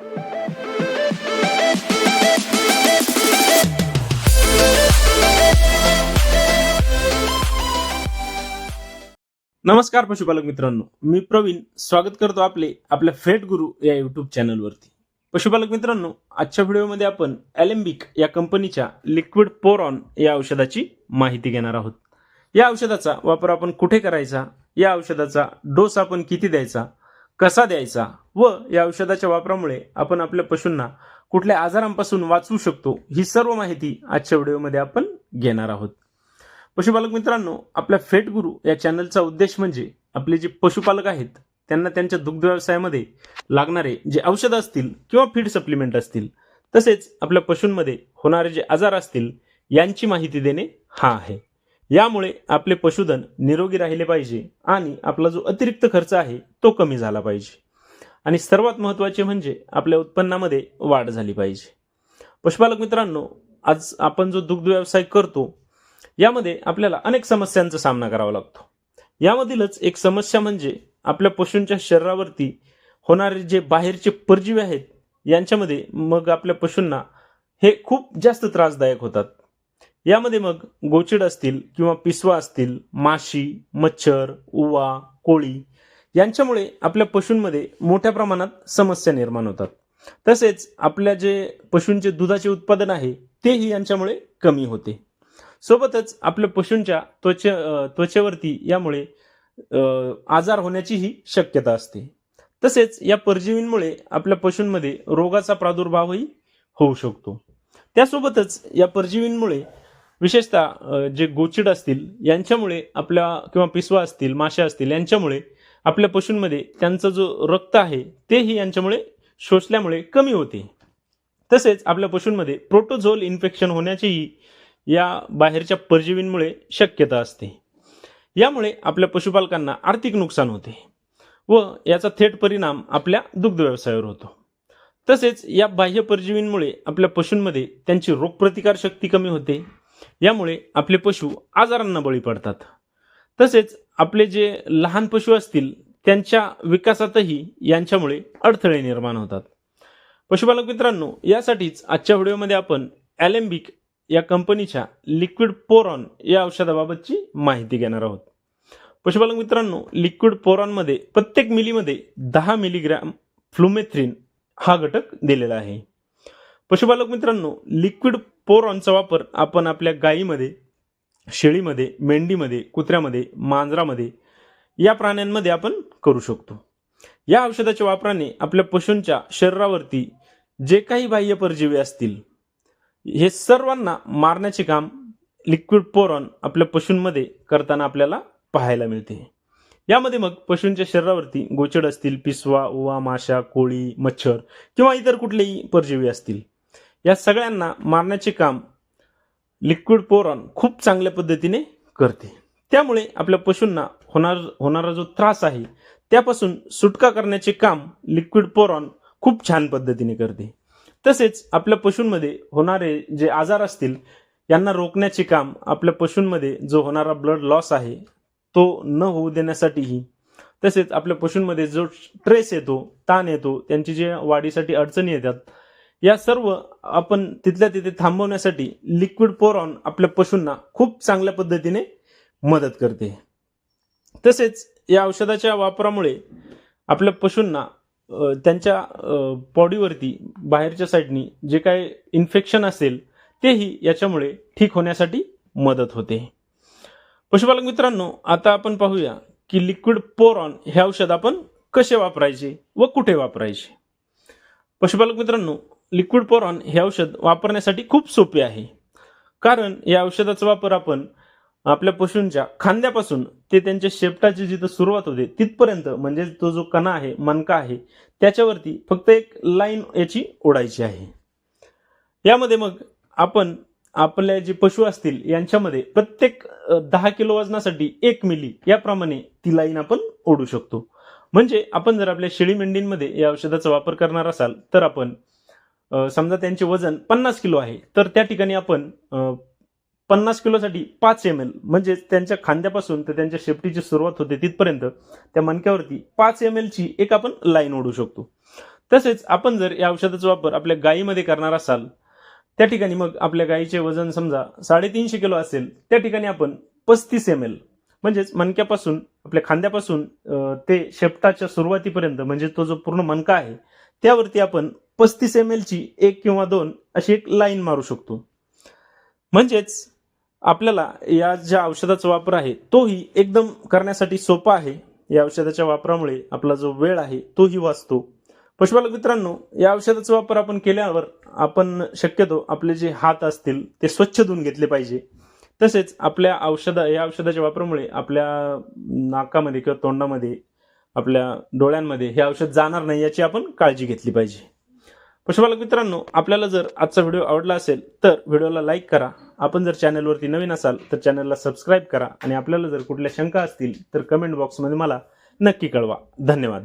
नमस्कार पशुपालक मित्रांनो मी प्रवीण स्वागत करतो आपले आपल्या फेट गुरु या युट्यूब चॅनलवरती पशुपालक मित्रांनो आजच्या व्हिडिओमध्ये आपण ॲलेम्बिक या कंपनीच्या लिक्विड पोरॉन या औषधाची माहिती घेणार आहोत. या औषधाचा वापर आपण कुठे करायचा? या औषधाचा डोस आपण किती द्यायचा? कसा द्यायचा व या औषधाच्या वापरामुळे आपण आपल्या पशूंना कुठल्या आजारांपासून वाचवू शकतो ही सर्व माहिती आजच्या व्हिडिओमध्ये आपण घेणार आहोत. पशुपालक मित्रांनो आपल्या फेट गुरु या चॅनलचा उद्देश म्हणजे आपले जे पशुपालक आहेत त्यांना त्यांच्या दुग्ध व्यवसायामध्ये लागणारे जे औषधं असतील किंवा फीड सप्लिमेंट असतील तसेच आपल्या पशूंमध्ये होणारे जे आजार असतील यांची माहिती देणे हा आहे. यामुळे आपले पशुधन निरोगी राहिले पाहिजे आणि आपला जो अतिरिक्त खर्च आहे तो कमी झाला पाहिजे. आणि सर्वात महत्त्वाचे म्हणजे आपल्या उत्पन्नामध्ये वाढ झाली पाहिजे. पशुपालक मित्रांनो आज आपण जो दुग्ध व्यवसाय करतो यामध्ये आपल्याला अनेक समस्यांचा सामना करावा लागतो. यामधीलच एक समस्या म्हणजे आपल्या पशूंच्या शरीरावरती होणारे जे बाहेरचे परजीवी आहेत यांच्यामध्ये मग आपल्या पशूंना हे खूप जास्त त्रासदायक होतात. यामध्ये मग गोचिड असतील किंवा पिसवा असतील माशी मच्छर उवा कोळी यांच्यामुळे आपल्या पशूंमध्ये मोठ्या प्रमाणात समस्या निर्माण होतात. तसेच आपल्या जे पशूंचे दुधाचे उत्पादन आहे तेही यांच्यामुळे कमी होते. सोबतच आपल्या पशूंच्या त्वचे त्वचेवरती यामुळे आजार होण्याचीही शक्यता असते. तसेच या परजीवींमुळे आपल्या पशूंमध्ये रोगाचा प्रादुर्भावही होऊ शकतो. त्यासोबतच या परजीवींमुळे विशेषतः जे गोचिड असतील यांच्यामुळे आपल्या किंवा पिसवा असतील माशा असतील यांच्यामुळे आपल्या पशूंमध्ये त्यांचं जो रक्त आहे तेही यांच्यामुळे शोषल्यामुळे कमी होते. तसेच आपल्या पशूंमध्ये प्रोटोझोल इन्फेक्शन होण्याचीही या बाहेरच्या परजीवींमुळे शक्यता असते. यामुळे आपल्या पशुपालकांना आर्थिक नुकसान होते व याचा थेट परिणाम आपल्या दुग्ध व्यवसायावर होतो. तसेच या बाह्य परजीवींमुळे आपल्या पशूंमध्ये त्यांची रोगप्रतिकार शक्ती कमी होते यामुळे आपले पशु आजारांना बळी पडतात. तसेच आपले जे लहान पशु असतील त्यांच्या विकासातही यांच्यामुळे अडथळे निर्माण होतात. पशुपालक मित्रांनो यासाठीच आजच्या व्हिडिओमध्ये आपण ॲलेम्बिक या कंपनीच्या लिक्विड पोरॉन या औषधाबाबतची माहिती घेणार आहोत. पशुपालक मित्रांनो लिक्विड पोरॉनमध्ये प्रत्येक मिलीमध्ये दहा मिलीग्रॅम फ्लुमेथ्रिन हा घटक दिलेला आहे. पशुपालक मित्रांनो लिक्विड पोरॉनचा वापर आपण आपल्या गायीमध्ये शेळीमध्ये मेंढीमध्ये कुत्र्यामध्ये मांजरामध्ये या प्राण्यांमध्ये आपण करू शकतो. या औषधाच्या वापराने आपल्या पशूंच्या शरीरावरती जे काही बाह्य परजीवी असतील हे सर्वांना मारण्याचे काम लिक्विड पोरॉन आपल्या पशूंमध्ये करताना आपल्याला पाहायला मिळते. यामध्ये मग पशूंच्या शरीरावरती गोचड असतील पिसवा उवा माशा कोळी मच्छर किंवा इतर कुठलेही परजीवी असतील या सगळ्यांना मारण्याचे काम लिक्विड पोरॉन खूप चांगल्या पद्धतीने करते. त्यामुळे आपल्या पशूंना होणार होणारा जो त्रास आहे त्यापासून सुटका करण्याचे काम लिक्विड पोरॉन खूप छान पद्धतीने करते. तसेच आपल्या पशूंमध्ये होणारे जे आजार असतील यांना रोखण्याचे काम आपल्या पशूंमध्ये जो होणारा ब्लड लॉस आहे तो न होऊ देण्यासाठीही. तसेच आपल्या पशूंमध्ये जो स्ट्रेस येतो ताण येतो त्यांची जे वाढीसाठी अडचणी येतात या सर्व आपण तिथल्या तिथे थांबवण्यासाठी लिक्विड पोरॉन आपल्या पशूंना खूप चांगल्या पद्धतीने मदत करते. तसेच या औषधाच्या वापरामुळे आपल्या पशूंना त्यांच्या बॉडीवरती बाहेरच्या साईडनी जे काय इन्फेक्शन असेल तेही याच्यामुळे ठीक होण्यासाठी मदत होते. पशुपालक मित्रांनो आता आपण पाहूया की लिक्विड पोरॉन हे औषध आपण कसे वापरायचे व कुठे वापरायचे? पशुपालक मित्रांनो लिक्विड पोरॉन हे औषध वापरण्यासाठी खूप सोपे आहे. कारण या औषधाचा वापर आपण आपल्या पशूंच्या खांद्यापासून ते त्यांच्या शेपटाची जिथं सुरुवात होते तिथपर्यंत म्हणजे तो जो कणा आहे मनका आहे त्याच्यावरती फक्त एक लाईन याची ओढायची आहे. यामध्ये मग आपण आपल्या जे पशु असतील यांच्यामध्ये प्रत्येक दहा किलो वजनासाठी एक मिली याप्रमाणे ती लाईन आपण ओढू शकतो. म्हणजे आपण जर आपल्या शेळी मेंढींमध्ये या औषधाचा वापर करणार असाल तर आपण समजा त्यांचे वजन पन्नास किलो आहे तर त्या ठिकाणी आपण पन्नास किलोसाठी पाच एम एल म्हणजे त्यांच्या खांद्यापासून तर त्यांच्या शेपटीची सुरुवात होते तिथपर्यंत त्या मणक्यावरती पाच एम एलची एक आपण लाईन ओढू शकतो. तसेच आपण जर या औषधाचा वापर आपल्या गायीमध्ये करणार असाल त्या ठिकाणी मग आपल्या गायीचे वजन समजा साडेतीनशे किलो असेल त्या ठिकाणी आपण पस्तीस एम एल म्हणजेच मणक्यापासून आपल्या खांद्यापासून ते शेपटाच्या सुरुवातीपर्यंत म्हणजे तो जो पूर्ण मणका आहे त्यावरती आपण पस्तीस एम एलची एक किंवा दोन अशी एक लाईन मारू शकतो. म्हणजेच आपल्याला या ज्या औषधाचा वापर आहे तोही एकदम करण्यासाठी सोपा आहे. या औषधाच्या वापरामुळे आपला जो वेळ आहे तोही वाचतो. पशुपालक मित्रांनो या औषधाचा वापर आपण केल्यावर आपण शक्यतो आपले जे हात असतील ते स्वच्छ धुवून घेतले पाहिजे. तसेच आपल्या औषधा या औषधाच्या वापरामुळे आपल्या नाकामध्ये किंवा तोंडामध्ये आपल्या डोळ्यांमध्ये हे औषध जाणार नाही याची आपण काळजी घेतली पाहिजे. पशुपालक मित्रांनो आपल्याला जर आजचा व्हिडिओ आवडला असेल तर व्हिडिओला लाईक करा. आपण जर चॅनलवरती नवीन असाल तर चॅनलला सबस्क्राईब करा. आणि आपल्याला जर कुठल्या शंका असतील तर कमेंट बॉक्समध्ये मला नक्की कळवा. धन्यवाद.